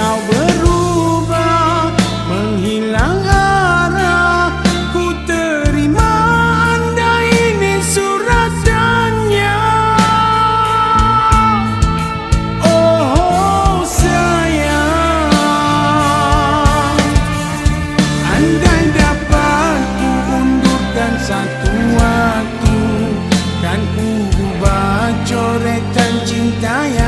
kau berubah menghilang arah. Ku terima anda ini surat tanya oh, oh sayang. Andai dapat ku undurkan satu waktu kan ku ubah coretan cinta yang